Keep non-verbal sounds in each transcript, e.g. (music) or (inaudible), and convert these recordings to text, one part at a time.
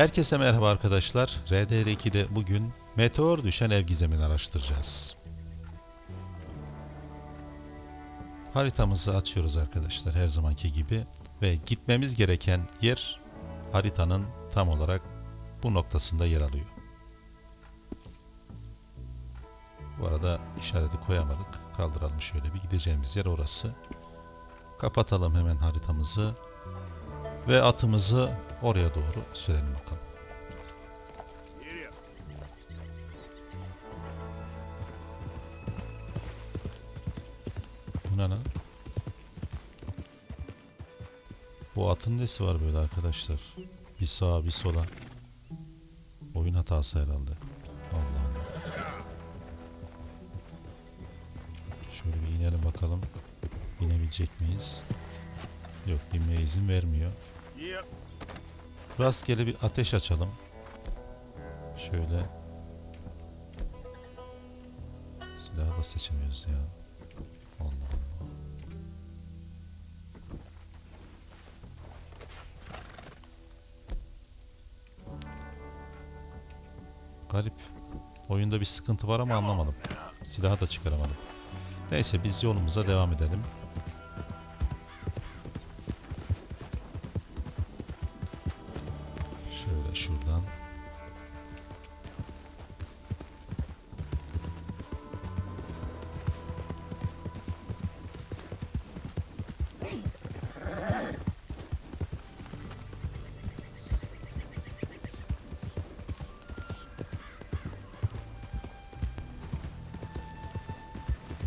Herkese merhaba arkadaşlar. RDR2'de bugün meteor düşen ev gizemini araştıracağız. Haritamızı açıyoruz arkadaşlar her zamanki gibi ve gitmemiz gereken yer haritanın tam olarak bu noktasında yer alıyor. Bu arada işareti koyamadık. Kaldıralım şöyle bir gideceğimiz yer orası. Kapatalım hemen haritamızı ve atımızı oraya doğru sürelim bakalım. Bu ne lan? Bu atın nesi var böyle arkadaşlar? Bir sağa bir sola. Oyun hatası herhalde. Allah Allah. Şöyle bir inelim bakalım. Binebilecek miyiz? Yok binmeye izin vermiyor. Rastgele bir ateş açalım. Şöyle. Silahı da seçemiyoruz ya. Allah Allah. Garip. Oyunda bir sıkıntı var ama anlamadım. Silahı da çıkaramadım. Neyse biz yolumuza devam edelim.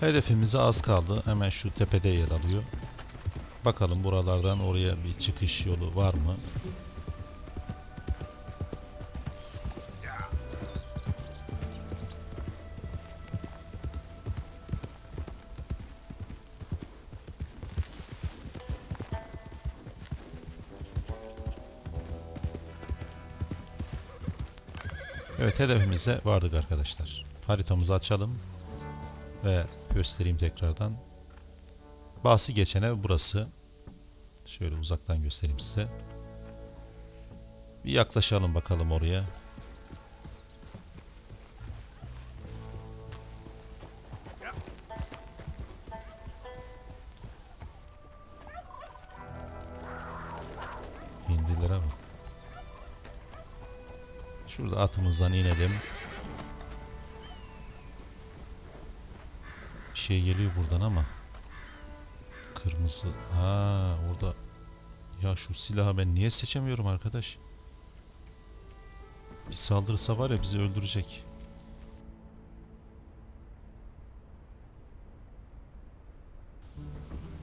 Hedefimize az kaldı. Hemen şu tepede yer alıyor. Bakalım buralardan oraya bir çıkış yolu var mı? Evet hedefimize vardık arkadaşlar. Haritamızı açalım ve göstereyim tekrardan. Bahsi geçen ev burası. Şöyle uzaktan göstereyim size. Bir yaklaşalım bakalım oraya. Hindilere bak. Şurada atımızdan inelim. Şey geliyor buradan ama. Kırmızı. Ha orada. Ya şu silahı ben niye seçemiyorum arkadaş? Bir saldırırsa var ya bizi öldürecek.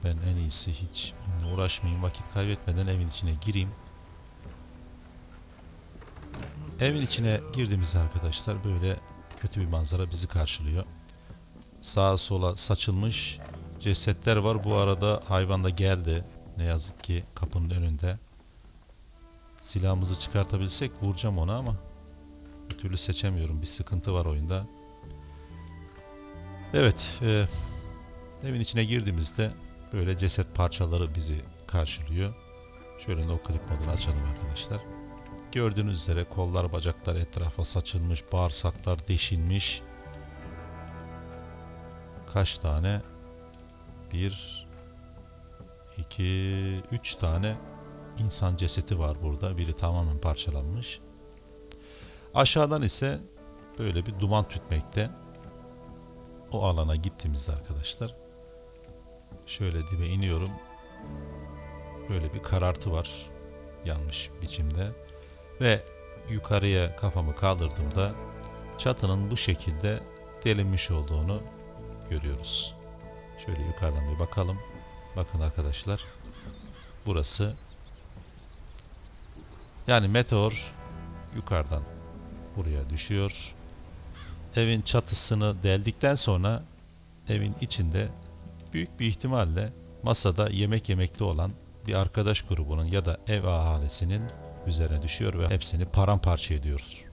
Ben en iyisi hiç uğraşmayayım. Vakit kaybetmeden evin içine gireyim. Evin içine girdiğimizde arkadaşlar böyle kötü bir manzara bizi karşılıyor. Sağa sola saçılmış cesetler var. Bu arada hayvan da geldi. Ne yazık ki kapının önünde. Silahımızı çıkartabilsek vuracağım ona ama bir türlü seçemiyorum. Bir sıkıntı var oyunda. Evet, e, evin içine girdiğimizde böyle ceset parçaları bizi karşılıyor. Şöyle no clip modunu açalım arkadaşlar. Gördüğünüz üzere kollar bacaklar etrafa saçılmış, bağırsaklar deşilmiş. Kaç tane? Bir, iki, üç tane insan cesedi var burada. Biri tamamen parçalanmış. Aşağıdan ise böyle bir duman tütmekte. O alana gittiğimizde arkadaşlar şöyle dibe iniyorum. Böyle bir karartı var yanmış biçimde ve yukarıya kafamı kaldırdığımda çatının bu şekilde delinmiş olduğunu görüyoruz. Şöyle yukarıdan bir bakalım. Bakın arkadaşlar. Burası yani meteor yukarıdan buraya düşüyor. Evin çatısını deldikten sonra evin içinde büyük bir ihtimalle masada yemek yemekte olan bir arkadaş grubunun ya da ev ahalisinin üzerine düşüyor ve hepsini paramparça ediyor.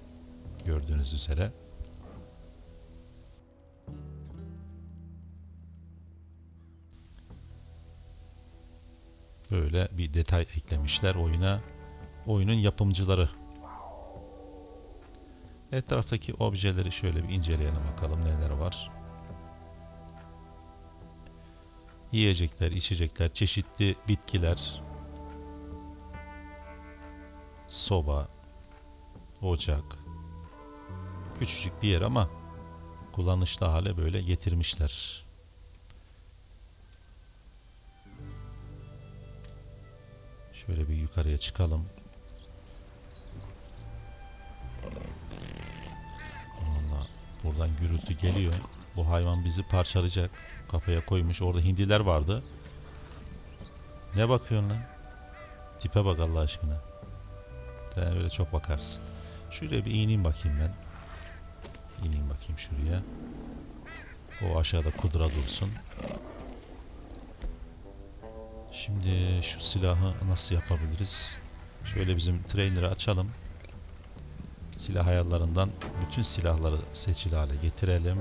Gördüğünüz üzere. Böyle bir detay eklemişler oyuna. Oyunun yapımcıları Etraftaki objeleri şöyle bir inceleyelim bakalım neler var. Yiyecekler, içecekler, çeşitli bitkiler, soba, ocak. Küçücük bir yer ama kullanışlı hale böyle getirmişler. Şöyle bir yukarıya çıkalım. Valla buradan gürültü geliyor. Bu hayvan bizi parçalayacak. Kafaya koymuş. Orada hindiler vardı. Ne bakıyorsun lan? Tipe bak Allah aşkına. Sen öyle çok bakarsın. Şuraya bir ineyim bakayım ben. İneyim bakayım şuraya. O aşağıda kudra dursun. Şimdi şu silahı nasıl yapabiliriz? Şöyle bizim trainer'ı açalım. Silah ayarlarından bütün silahları seçili hale getirelim.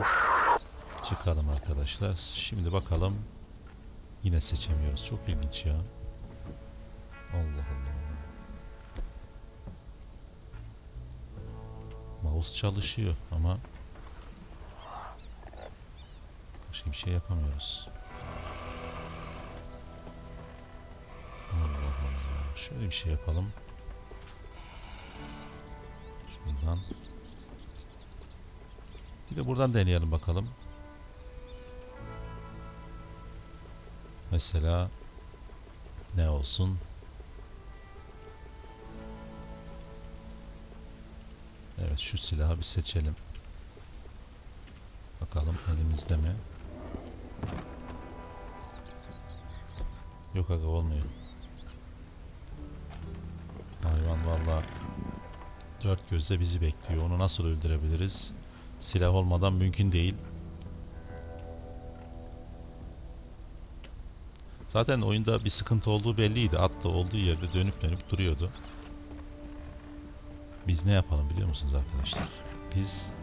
Çıkalım arkadaşlar. Şimdi bakalım. Yine seçemiyoruz. Çok ilginç ya. Allah Allah. Mouse çalışıyor ama başka bir şey yapamıyoruz. Şöyle bir şey yapalım. Şuradan. Bir de buradan deneyelim bakalım. Mesela ne olsun? Evet şu silahı bir seçelim. Bakalım elimizde mi? Yok aga olmuyor. Valla dört gözle bizi bekliyor. Onu nasıl öldürebiliriz? Silah olmadan mümkün değil. Zaten oyunda bir sıkıntı olduğu belliydi. At da olduğu yerde dönüp dönüp duruyordu. Biz ne yapalım biliyor musunuz arkadaşlar? Biz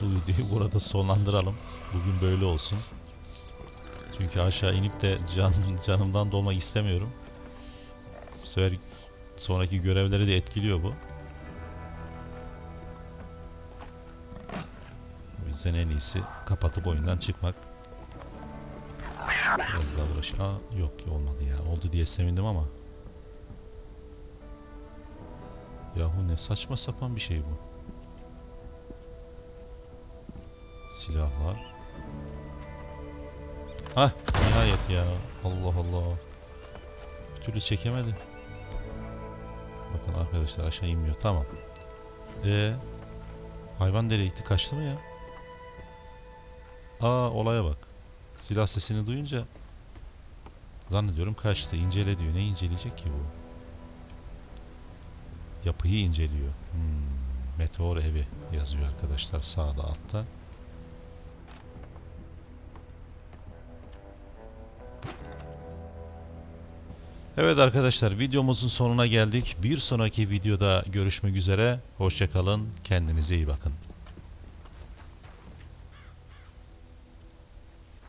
bu videoyu (laughs) burada sonlandıralım. Bugün böyle olsun. Çünkü aşağı inip de can, canımdan dolmak istemiyorum. Bu sefer sonraki görevleri de etkiliyor bu. O yüzden en iyisi kapatıp oyundan çıkmak. Biraz daha uğraş. Aa yok olmadı ya. Oldu diye sevindim ama. Yahu ne saçma sapan bir şey bu. Silahlar. Hah nihayet ya. Allah Allah. Bir türlü çekemedi. Bakın arkadaşlar aşağı inmiyor. Tamam. Ee, hayvan nereye gitti? Kaçtı mı ya? Aa olaya bak. Silah sesini duyunca zannediyorum kaçtı. İncele diyor. Ne inceleyecek ki bu? Yapıyı inceliyor. Hmm, meteor evi yazıyor arkadaşlar sağda altta. Evet arkadaşlar videomuzun sonuna geldik. Bir sonraki videoda görüşmek üzere. Hoşçakalın. Kendinize iyi bakın.